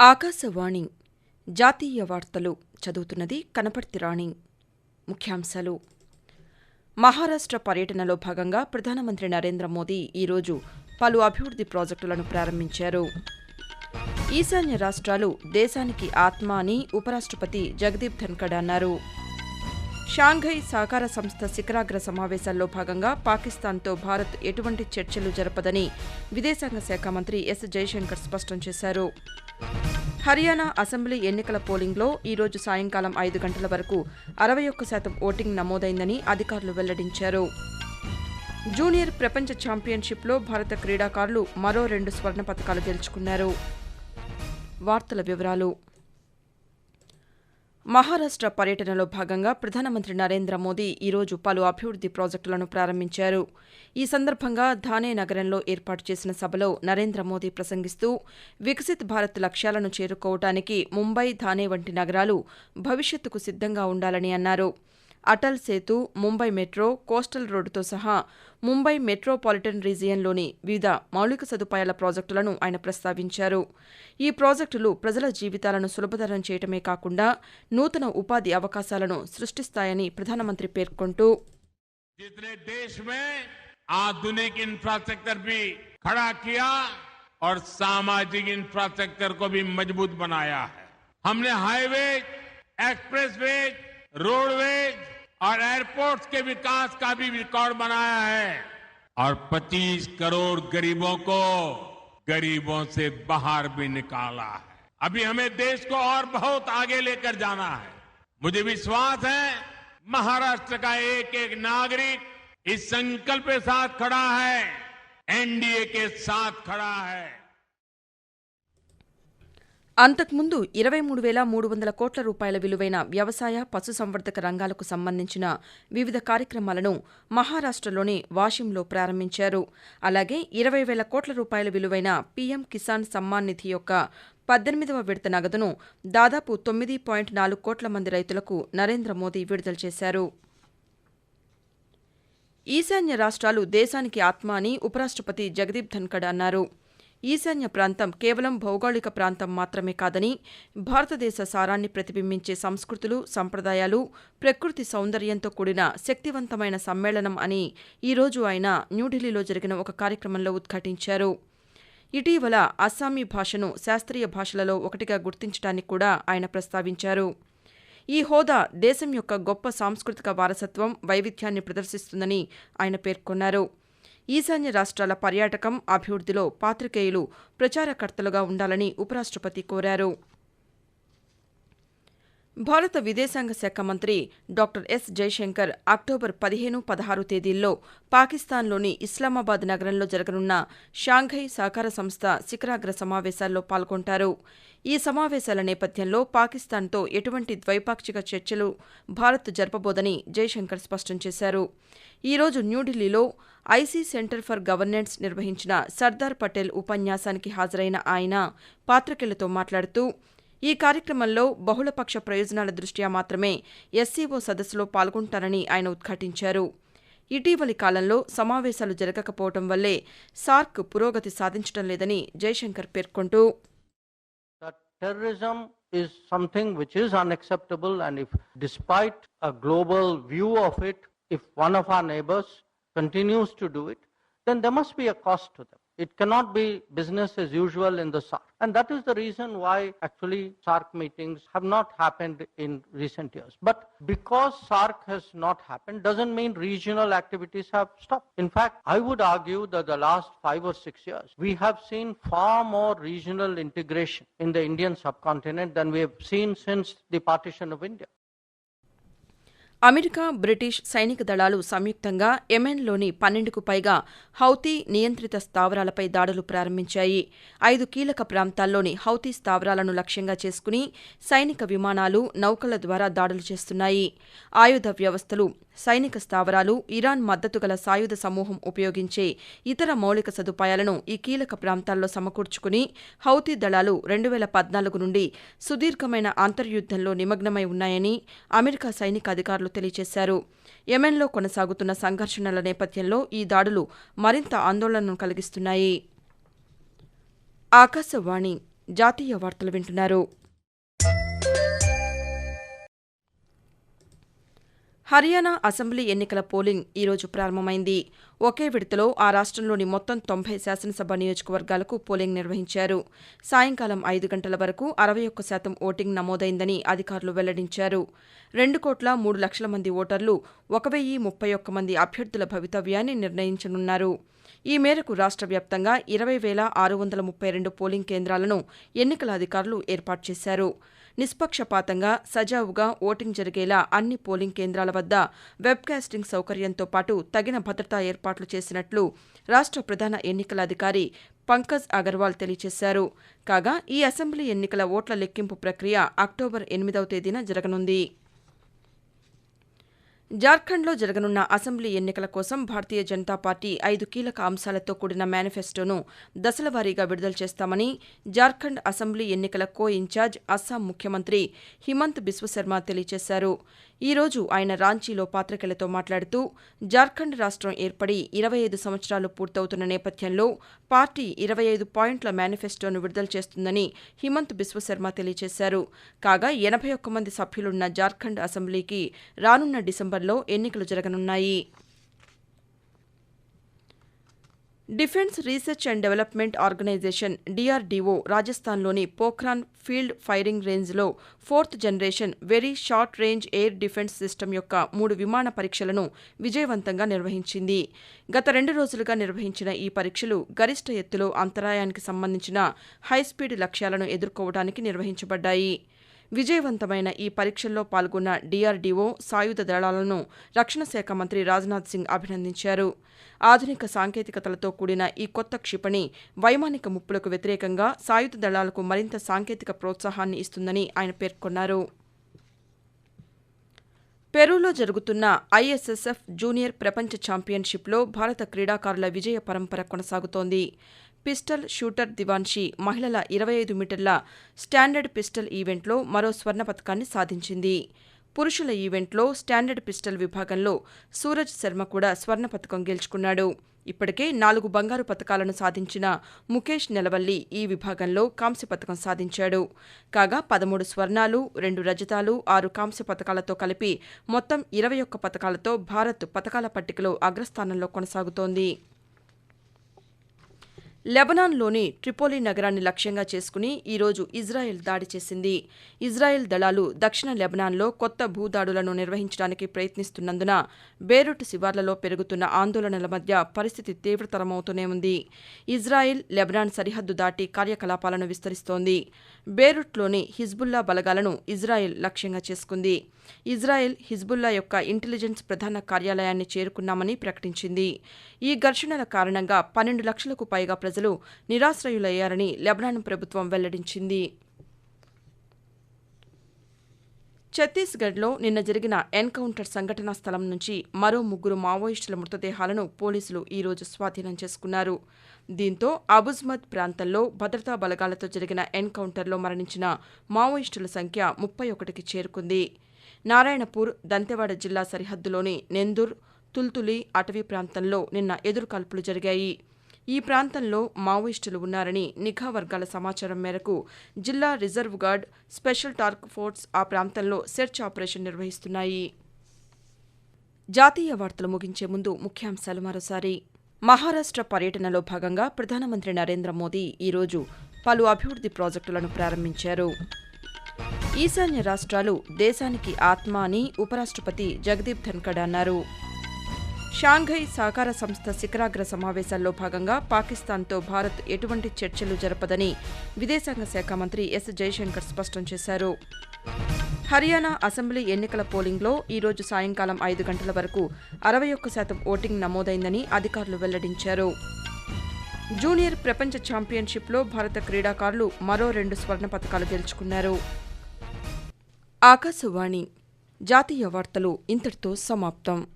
ఆకాశవాణి జాతీయ వార్తలు చదువుతున్నది కనపర్తి రాణి. ముఖ్యాంశాలు. మహారాష్ట్ర పర్యటనలో భాగంగా ప్రధానమంత్రి నరేంద్ర మోదీ ఈరోజు పలు అభివృద్ది ప్రాజెక్టులను ప్రారంభించారు. ఈశాన్య రాష్ట్రాలు దేశానికి ఆత్మ అని ఉపరాష్ట్రపతి జగదీప్ ధన్కడ్ అన్నారు. షాంఘై సహకార సంస్థ శిఖరాగ్ర సమావేశాల్లో భాగంగా పాకిస్తాన్తో భారత్ ఎటువంటి చర్చలు జరపదని విదేశాంగ శాఖ మంత్రి ఎస్ జయశంకర్ స్పష్టం చేశారు. హర్యానా అసెంబ్లీ ఎన్నికల పోలింగ్లో ఈరోజు సాయంకాలం ఐదు గంటల వరకు అరవై ఒక్క శాతం ఓటింగ్ నమోదైందని అధికారులు వెల్లడించారు. జూనియర్ ప్రపంచ ఛాంపియన్షిప్లో భారత క్రీడాకారులు మరో రెండు స్వర్ణ పతకాలు గెలుచుకున్నారు. వార్తల వివరాలు మహారాష్ట్ర పర్యటనలో భాగంగా ప్రధానమంత్రి నరేంద్ర మోదీ ఈరోజు పలు అభివృద్ది ప్రాజెక్టులను ప్రారంభించారు. ఈ సందర్భంగా ధానే నగరంలో ఏర్పాటు చేసిన సభలో నరేంద్ర మోదీ ప్రసంగిస్తూ వికసిత్ భారత్ లక్ష్యాలను చేరుకోవటానికి ముంబై ధానే వంటి నగరాలు భవిష్యత్తుకు సిద్దంగా ఉండాలని అన్నారు. అటల్ సేతు ముంబై మెట్రో కోస్టల్ రోడ్డుతో సహా ముంబై మెట్రోపాలిటన్ రీజియన్లోని వివిధ మౌలిక సదుపాయాల ప్రాజెక్టులను ఆయన ప్రస్తావించారు ఈ ప్రాజెక్టులు ప్రజల జీవితాలను సులభతరం చేయటమే కాకుండా నూతన ఉపాధి అవకాశాలను సృష్టిస్తాయని ప్రధానమంత్రి పేర్కొంటూ जितने देश में आधुनिक इंफ्रास्ट्रक्चर भी खड़ा किया और सामाजिक इंफ्रास्ट्रक्चर को भी मजबूत बनाया है हमने हाईवेज एक्सप्रेसवेज रोडवेज़ और एयरपोर्ट्स के विकास का भी रिकॉर्ड बनाया है। और 25 करोड़ गरीबों को गरीबों से बाहर भी निकाला है। अभी हमें देश को और बहुत आगे लेकर जाना है। मुझे विश्वास है, महाराष्ट्र का एक एक नागरिक इस संकल्प के साथ खड़ा है, एनडीए के साथ खड़ा है। అంతకుముందు ఇరవై మూడు వేల మూడు వందల కోట్ల రూపాయల విలువైన వ్యవసాయ పశుసంవర్ధక రంగాలకు సంబంధించిన వివిధ కార్యక్రమాలను మహారాష్టలోని వాషింలో ప్రారంభించారు. అలాగే ఇరవై వేల కోట్ల రూపాయల విలువైన పీఎం కిసాన్ సమ్మాన్ నిధి యొక్క పద్దెనిమిదవ విడత నగదును దాదాపు తొమ్మిది పాయింట్ నాలుగు కోట్ల మంది రైతులకు నరేంద్ర మోదీ విడుదల చేశారు. ఈశాన్య రాష్ట్రాలు దేశానికి ఆత్మ అని ఉపరాష్ట్రపతి జగదీప్ ధన్కడ్ అన్నారు. ఈశాన్య ప్రాంతం కేవలం భౌగోళిక ప్రాంతం మాత్రమే కాదని భారతదేశ సారాన్ని ప్రతిబింబించే సంస్కృతులు సంప్రదాయాలు ప్రకృతి సౌందర్యంతో కూడిన శక్తివంతమైన సమ్మేళనం అని ఈరోజు ఆయన న్యూఢిల్లీలో జరిగిన ఒక కార్యక్రమంలో ఉద్ఘాటించారు. ఇటీవల అస్సామీ భాషను శాస్త్రీయ భాషలలో ఒకటిగా గుర్తించడానికి కూడా ఆయన ప్రస్తావించారు. ఈ హోదా దేశం యొక్క గొప్ప సాంస్కృతిక వారసత్వం వైవిధ్యాన్ని ప్రదర్శిస్తుందని ఆయన పేర్కొన్నారు. ఈశాన్య రాష్ట్రాల పర్యాటకం అభివృద్దిలో పాతికేయులు ప్రచారకర్తలుగా ఉండాలని ఉపరాష్ట్రపతి కోరారు. భారత విదేశాంగ శాఖ మంత్రి డాక్టర్ ఎస్ జైశంకర్ అక్టోబర్ పదిహేను పదహారు తేదీల్లో పాకిస్తాన్లోని ఇస్లామాబాద్ నగరంలో జరగనున్న షాంఘై సహకార సంస్థ శిఖరాగ్ర సమావేశాల్లో పాల్గొంటారు. ఈ సమావేశాల నేపథ్యంలో పాకిస్తాన్తో ఎటువంటి ద్వైపాక్షిక చర్చలు భారత్ జరపబోదని జైశంకర్ స్పష్టం చేశారు. ఈరోజు న్యూఢిల్లీలో ఐసీ సెంటర్ ఫర్ గవర్నెన్స్ నిర్వహించిన సర్దార్ పటేల్ ఉపన్యాసానికి హాజరైన ఆయన పాత్రికేయులతో మాట్లాడుతూ ఈ కార్యక్రమంలో బహుళపక్ష ప్రయోజనాల దృష్ట్యా మాత్రమే ఎస్సీఓ సదస్సులో పాల్గొంటారని ఆయన ఉద్ఘాటించారు ఇటీవలి కాలంలో సమావేశాలు జరగకపోవడం వల్లే సార్క్ పురోగతి సాధించడం లేదని జైశంకర్ పేర్కొంటూ terrorism is something which is unacceptable and if despite a global view of it if one of our neighbors continues to do it then there must be a cost to them it cannot be business as usual in the SARC. And that is the reason why actually SARC meetings have not happened in recent years. But because SARC has not happened doesn't mean regional activities have stopped. In fact, I would argue that the last five or six years, we have seen far more regional integration in the Indian subcontinent than we have seen since the partition of India. America British సైనిక దళాలు సంయుక్తంగా యెమెన్లోని పన్నెండుకు పైగా Houthi నియంత్రిత స్థావరాలపై దాడులు ప్రారంభించాయి. ఐదు కీలక ప్రాంతాల్లోని హౌతీ స్థావరాలను లక్ష్యంగా చేసుకుని సైనిక విమానాలు నౌకల ద్వారా దాడులు చేస్తున్నాయి. ఆయుధ వ్యవస్థలు సైనిక స్థావరాలు ఇరాన్ మద్దతు గల సాయుధ సమూహం ఉపయోగించే ఇతర మౌలిక సదుపాయాలను ఈ కీలక ప్రాంతాల్లో సమకూర్చుకుని హౌతీ దళాలు రెండు వేల పద్నాలుగు నుండి సుదీర్ఘమైన అంతర్యుద్ధంలో నిమగ్నమై ఉన్నాయని అమెరికా సైనిక అధికారులు తెలియజేశారు. యెమెన్లో కొనసాగుతున్న సంఘర్షణల నేపథ్యంలో ఈ దాడులు మరింత ఆందోళనను కలిగిస్తున్నాయి. ఆకాశవాణి జాతీయ వార్తలు వింటున్నారు. హర్యానా అసెంబ్లీ ఎన్నికల పోలింగ్ ఈరోజు ప్రారంభమైంది. ఒకే విడతలో ఆ రాష్ట్రంలోని మొత్తం తొంభై శాసనసభ నియోజకవర్గాలకు పోలింగ్ నిర్వహించారు. సాయంకాలం ఐదు గంటల వరకు అరవై ఒక్క శాతం ఓటింగ్ నమోదైందని అధికారులు వెల్లడించారు. రెండు కోట్ల మూడు లక్షల మంది ఓటర్లు ఒక వెయ్యి ముప్పై ఒక్క మంది అభ్యర్థుల భవితవ్యాన్ని నిర్ణయించనున్నారు. ఈ మేరకు రాష్ట వ్యాప్తంగా ఇరవై వేల ఆరు వందల ముప్పై రెండు పోలింగ్ కేంద్రాలను ఎన్నికల అధికారులు ఏర్పాటు చేశారు. నిష్పక్షపాతంగా సజావుగా ఓటింగ్ జరిగేలా అన్ని పోలింగ్ కేంద్రాల వద్ద వెబ్కాస్టింగ్ సౌకర్యంతో పాటు తగిన భద్రతా ఏర్పాట్లు చేసినట్లు రాష్ట్ర ప్రధాన ఎన్నికల అధికారి పంకజ్ అగర్వాల్ తెలియజేశారు. కాగా ఈ అసెంబ్లీ ఎన్నికల ఓట్ల లెక్కింపు ప్రక్రియ అక్టోబర్ ఎనిమిదవ తేదీన జరగనుంది. జార్ఖండ్లో జరగనున్న అసెంబ్లీ ఎన్నికల కోసం భారతీయ జనతా పార్టీ ఐదు కీలక అంశాలతో కూడిన మేనిఫెస్టోను దశలవారీగా విడుదల చేస్తామని జార్ఖండ్ అసెంబ్లీ ఎన్నికల కో ఇన్ఛార్జ్ అస్సాం ముఖ్యమంత్రి హిమంత్ బిశ్వశర్మ తెలియజేశారు. ఈ రోజు ఆయన రాంచీలో పాతికేయులతో మాట్లాడుతూ జార్ఖండ్ రాష్ట్రం ఏర్పడి ఇరవై ఐదు సంవత్సరాలు పూర్తవుతున్న నేపథ్యంలో పార్టీ ఇరవై ఐదు పాయింట్ల మేనిఫెస్టోను విడుదల చేస్తుందని హిమంత్ బిశ్వశర్మ తెలియజేశారు. కాగా ఎనభై ఒక్క మంది సభ్యులున్న జార్ఖండ్ అసెంబ్లీకి రానున్న డిసెంబర్ డిసెంబర్లో ఎన్నికలు జరగనున్నాయి. Defence research and development organisation DRDO రాజస్థాన్లోని పోఖ్రాన్ ఫీల్డ్ ఫైరింగ్ రేంజ్లో fourth generation very short range air defence system యొక్క మూడు విమాన పరీక్షలను విజయవంతంగా నిర్వహించింది. గత రెండు రోజులుగా నిర్వహించిన ఈ పరీక్షలు గరిష్ట ఎత్తులో అంతరాయానికి సంబంధించిన హైస్పీడ్ లక్ష్యాలను ఎదుర్కోవడానికి నిర్వహించబడ్డాయి. విజయవంతమైన ఈ పరీక్షల్లో పాల్గొన్న డీఆర్డీఓ సాయుధ దళాలను రక్షణ శాఖ మంత్రి రాజ్నాథ్ సింగ్ అభినందించారు. ఆధునిక సాంకేతికతలతో కూడిన ఈ కొత్త క్షిపణి వైమానిక ముప్పులకు వ్యతిరేకంగా సాయుధ దళాలకు మరింత సాంకేతిక ప్రోత్సాహాన్ని ఇస్తుందని ఆయన పేర్కొన్నారు. పెరూలో జరుగుతున్న ఐఎస్ఎస్ఎఫ్ జూనియర్ ప్రపంచ ఛాంపియన్షిప్లో భారత క్రీడాకారుల విజయ పరంపర కొనసాగుతోంది. పిస్టల్ షూటర్ దివాన్షి మహిళల ఇరవై ఐదు మీటర్ల స్టాండర్డ్ పిస్టల్ ఈవెంట్లో మరో స్వర్ణ పతకాన్ని సాధించింది. పురుషుల ఈవెంట్లో స్టాండర్డ్ పిస్టల్ విభాగంలో సూరజ్ శర్మ కూడా స్వర్ణ పతకం గెలుచుకున్నాడు. ఇప్పటికే నాలుగు బంగారు పతకాలను సాధించిన ముఖేష్ నెలవల్లి ఈ విభాగంలో కాంస్య పతకం సాధించాడు. కాగా పదమూడు స్వర్ణాలు రెండు రజతాలు ఆరు కాంస్య పతకాలతో కలిపి మొత్తం ఇరవై ఒక్క పతకాలతో భారత్ పతకాల పట్టికలో అగ్రస్థానంలో కొనసాగుతోంది. లెబనాన్లోని ట్రిపోలి నగరాన్ని లక్ష్యంగా చేసుకుని ఈరోజు ఇజ్రాయెల్ దాడి చేసింది. ఇజ్రాయెల్ దళాలు దక్షిణ లెబనాన్లో కొత్త భూదాడులను నిర్వహించడానికి ప్రయత్నిస్తున్నందున బేరుట్ శివార్లలో పెరుగుతున్న ఆందోళనల మధ్య పరిస్థితి తీవ్రతరమవుతూనే ఉంది. ఇజ్రాయెల్ లెబనాన్ సరిహద్దు దాటి కార్యకలాపాలను విస్తరిస్తోంది. బేరుట్లోని హిజ్బుల్లా బలగాలను ఇజ్రాయెల్ లక్ష్యంగా చేసుకుంది. ఇజ్రాయెల్ హిజ్బుల్లా యొక్క ఇంటెలిజెన్స్ ప్రధాన కార్యాలయాన్ని చేరుకున్నామని ప్రకటించింది. ఈ ఘర్షణల కారణంగా పన్నెండు లక్షలకు పైగా ప్రజలు నిరాశ్రయులయ్యారని లెబనాన్ ప్రభుత్వం వెల్లడించింది. ఛత్తీస్గఢ్లో నిన్న జరిగిన ఎన్కౌంటర్ సంఘటనా స్థలం నుంచి మరో ముగ్గురు మావోయిస్టుల మృతదేహాలను పోలీసులు ఈరోజు స్వాధీనం చేసుకున్నారు. దీంతో అబుజ్మత్ ప్రాంతంలో భద్రతా బలగాలతో జరిగిన ఎన్కౌంటర్లో మరణించిన మావోయిస్టుల సంఖ్య ముప్పై ఒకటికి చేరుకుంది. నారాయణపూర్ దంతెవాడ జిల్లా సరిహద్దులోని నెందూర్ తుల్తులి అటవీ ప్రాంతంలో నిన్న ఎదురుకాల్పులు జరిగాయి. ఈ ప్రాంతంలో మావోయిస్టులు ఉన్నారని నిఘా వర్గాల సమాచారం మేరకు జిల్లా reserve guard special task force ఆ ప్రాంతంలో సెర్చ్ ఆపరేషన్ నిర్వహిస్తున్నాయి. జాతీయ వార్తలు ముగించే ముందు ముఖ్యాంశాలు మరోసారి. మహారాష్ట్ర పర్యటనలో భాగంగా ప్రధానమంత్రి నరేంద్ర మోదీ ఈరోజు పలు అభివృద్ది ప్రాజెక్టులను ప్రారంభించారు. ఈశాన్య రాష్ట్రాలు దేశానికి ఆత్మ అని ఉపరాష్ట్రపతి జగదీప్ ధన్కడ్ అన్నారు. షాంఘై సహకార సంస్థ శిఖరాగ్ర సమావేశాల్లో భాగంగా పాకిస్తాన్తో భారత్ ఎటువంటి చర్చలు జరపదని విదేశాంగ శాఖ మంత్రి ఎస్ జైశంకర్ స్పష్టం చేశారు. హర్యానా అసెంబ్లీ ఎన్నికల పోలింగ్లో ఈరోజు సాయంకాలం ఐదు గంటల వరకు అరవై ఒక్క శాతం ఓటింగ్ నమోదైందని అధికారులు వెల్లడించారు. జూనియర్ ప్రపంచ ఛాంపియన్షిప్లో భారత క్రీడాకారులు మరో రెండు స్వర్ణ పథకాలు గెలుచుకున్నారు. ఆకాశవాణి జాతీయ వార్తలు ఇంతటితో సమాప్తం.